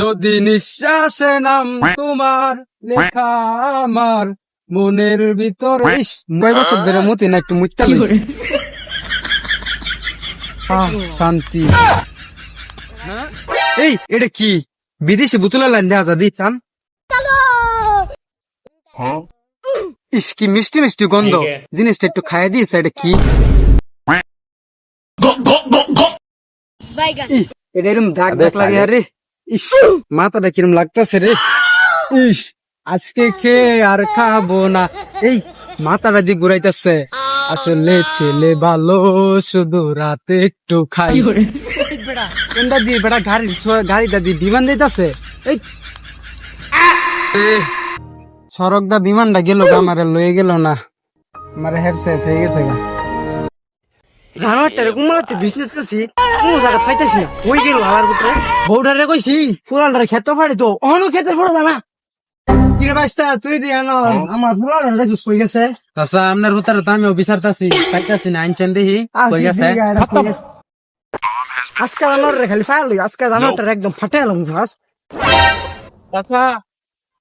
যদি নিঃশ্বাসে নাম তোমার লেখা আমার মনের ভিতরে কয় বছর ধরে মতি না একটু মুত্যা শান্তি। এই এটা কি? বিদেশি বোতলের লাইন দেওয়া যা দিচ্ছান ইস কি মিষ্টি মিষ্টি গন্ধ। জিনিসটা একটু খাইয়ে দিয়েছে এটা কি? এটা এরম দাগ দাগ লাগে আরে। ইস মাথাটা কিরম লাগতেছে রে। ইস আজকে খেয়ে আর খাব না। এই মাথাটা দিয়ে ঘুরাইতেছে। আসলে ছেলে ভালো শুধু রাতে একটু খাই। কোনটা দিয়ে বেটা গাড়ি গাড়িটা দিয়ে বিমান দিতেছে? এই। সড়ক দা বিমানটা গেল আমার লয়ে গেল না। আমার হেডসেট হয়ে গেছে গা। জানোয়ারটারে কুমড়াতে আছি কোনো জায়গা পাইতেছি না। ওই গেল হালার ভিতরে বউডারে কইছি ফুলানটারে খেতে পারি তো অহনো খেতে না কিরে বাইস্তা তুই দিয়ে আনো আমার ফুলানের দেখছিস কই গেছে? আচ্ছা তো আমিও বিচারতাছি পাইতাছি না আইনছেন দেখি কই গেছে? আজকে জানোয়ার খালি লই আজকে জানোয়ারটারে একদম ফাটে এলাম ঘাস আচ্ছা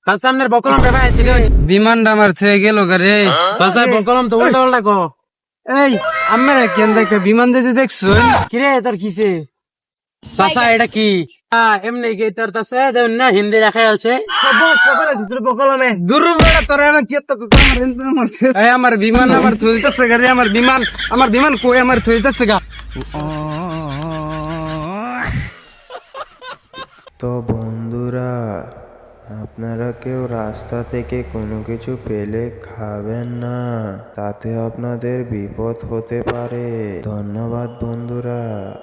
আচ্ছা বকলম রে ভাই ছিল। বিমানটা আমার থয়ে গেল রে। আচ্ছা বকলম তো উল্টা উল্টা কো এই আমরা কেন দেখে বিমান দিতে দেখছ? কিরে তোর কিসে চাচা এটা কি? এমনি কি তোর তাছে দেন না হিন্দি রাখা আছে। দুর্বেড়া তোর এমন কি তো এই আমার বিমান আমার থইতেছে গা রে আমার বিমান আমার বিমান কই আমার থইতেছে গা? তো বন্ধুরা আপনারা কেউ রাস্তা থেকে কোনো কিছু পেলে খাবেন না। তাতে আপনাদের বিপদ হতে পারে। ধন্যবাদ, বন্ধুরা।